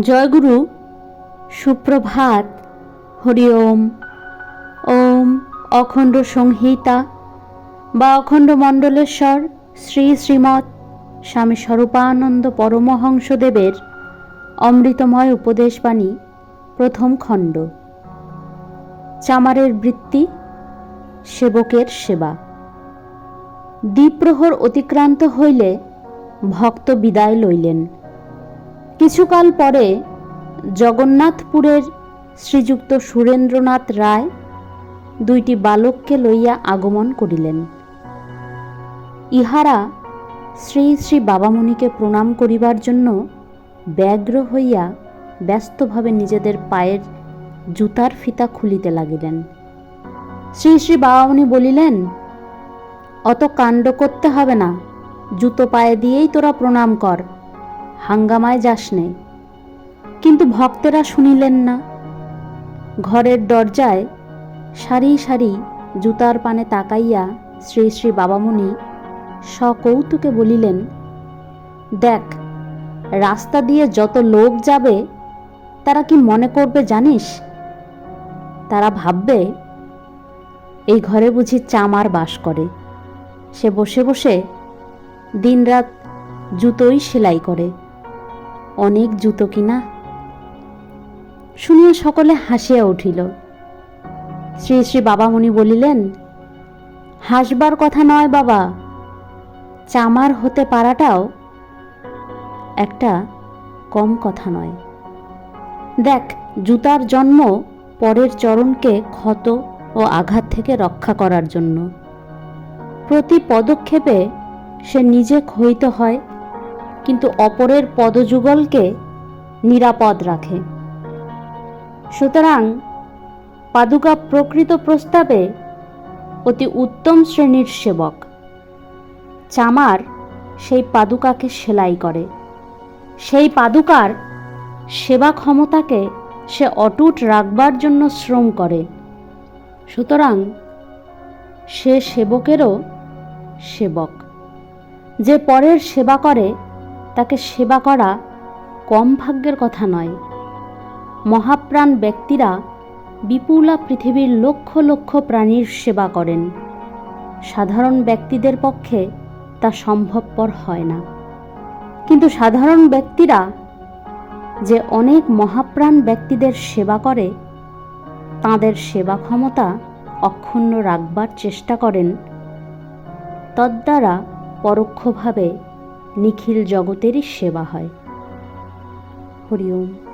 জয়গুরু, সুপ্রভাত, হরি ওম। ওম অখণ্ড সংহিতা বা অখণ্ড মণ্ডলেশ্বর শ্রী শ্রীমৎ স্বামী স্বরূপানন্দ পরমহংসদেবের অমৃতময় উপদেশবাণী, প্রথম খণ্ড। চামারের বৃত্তি, সেবকের সেবা। দ্বীপ্রহর অতিক্রান্ত হইলে ভক্ত বিদায় লইলেন। কিছুকাল পরে জগন্নাথপুরের শ্রীযুক্ত সুরেন্দ্রনাথ রায় দুইটি বালককে লইয়া আগমন করিলেন। ইহারা শ্রী শ্রী বাবামণিকে প্রণাম করিবার জন্য ব্যগ্র হইয়া ব্যস্তভাবে নিজেদের পায়ের জুতার ফিতা খুলিতে লাগিলেন। শ্রী শ্রী বাবামণি বলিলেন, অত কাণ্ড করতে হবে না, জুতো পায়ে দিয়েই তোরা প্রণাম কর। হাঙ্গামায় যাস নে। কিন্তু ভক্তেরা শুনিলেন না। ঘরের দরজায় সারি সারি জুতার পানে তাকাইয়া শ্রী শ্রী বাবামণি সকৌতুকে বলিলেন, দেখ, রাস্তা দিয়ে যত লোক যাবে, তারা কি মনে করবে জানিস? তারা ভাববে, এই ঘরে বুঝি চামার বাস করে। সে বসে বসে দিনরাত জুতোই সেলাই করে। অনেক জুতো কিনা? শুনিয়া সকলে হাসিয়া উঠিল। শ্রী শ্রী বাবামণি বলিলেন, হাসবার কথা নয় বাবা, চামার হতে পারাটাও একটা কম কথা নয়। দেখ, জুতার জন্ম পরের চরণকে ক্ষত ও আঘাত থেকে রক্ষা করার জন্য। প্রতি পদক্ষেপে সে নিজে ক্ষয়িত হয় কিন্তু অপরের পদযুগলকে নিরাপদ রাখে। সুতরাং পাদুকা প্রকৃত প্রস্তাবে অতি উত্তম শ্রেণির সেবক। চামার সেই পাদুকাকে সেলাই করে। সেই পাদুকার সেবা ক্ষমতাকে সে অটুট রাখবার জন্য শ্রম করে। সুতরাং সে সেবকেরও সেবক। যে পরের সেবা করে তাকে সেবা করা কম ভাগ্যের কথা নয়। মহাপ্রাণ ব্যক্তিরা বিপুলা পৃথিবীর লক্ষ লক্ষ প্রাণীর সেবা করেন। সাধারণ ব্যক্তিদের পক্ষে তা সম্ভবপর হয় না। কিন্তু সাধারণ ব্যক্তিরা যে অনেক মহাপ্রাণ ব্যক্তিদের সেবা করে, তাঁদের সেবা ক্ষমতা অক্ষুণ্ণ রাখবার চেষ্টা করেন। তদ্বারা পরোক্ষভাবে নিখিল জগতেরই সেবা হয়। হরি ওম।